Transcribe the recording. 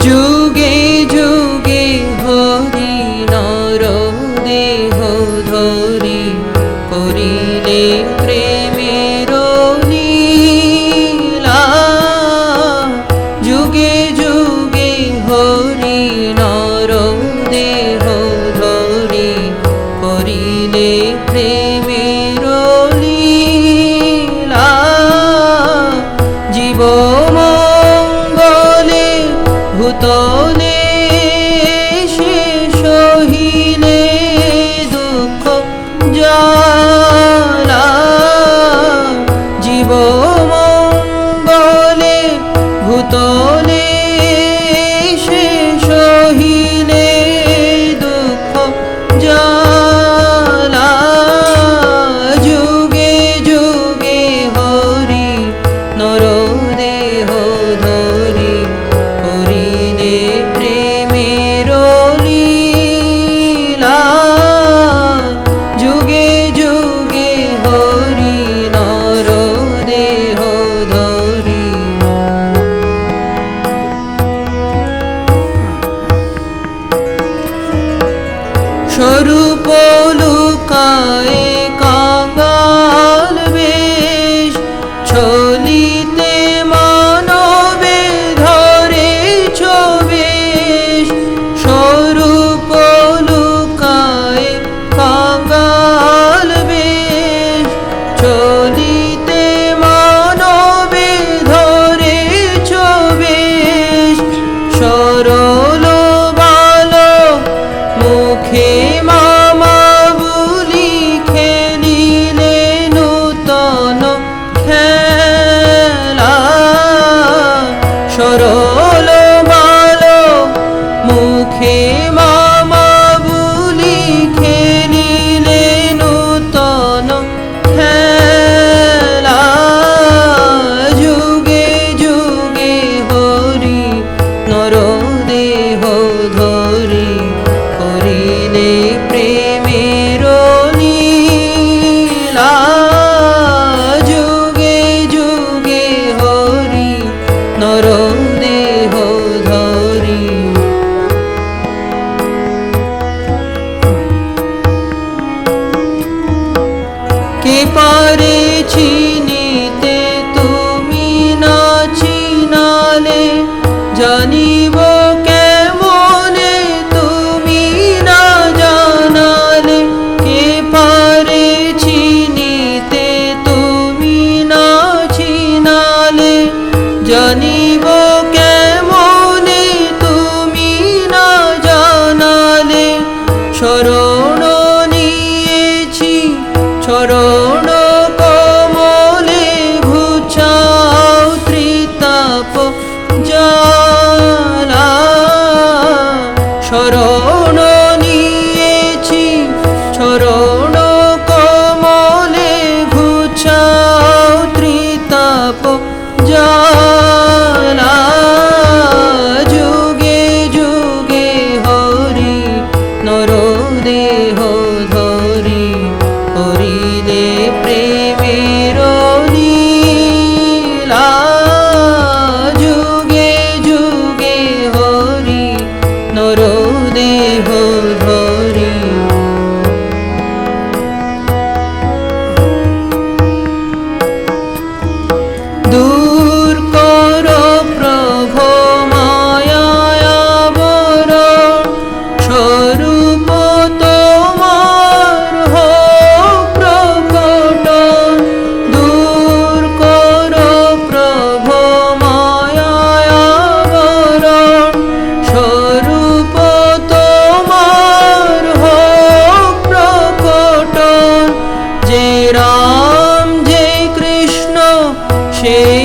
যুগে যুগে হরি নর দেহ ধরি করিলে প্রেম স্বরূপ লুকায় কে পারে চিনিতে তুমি না চিনালে জানি Chase.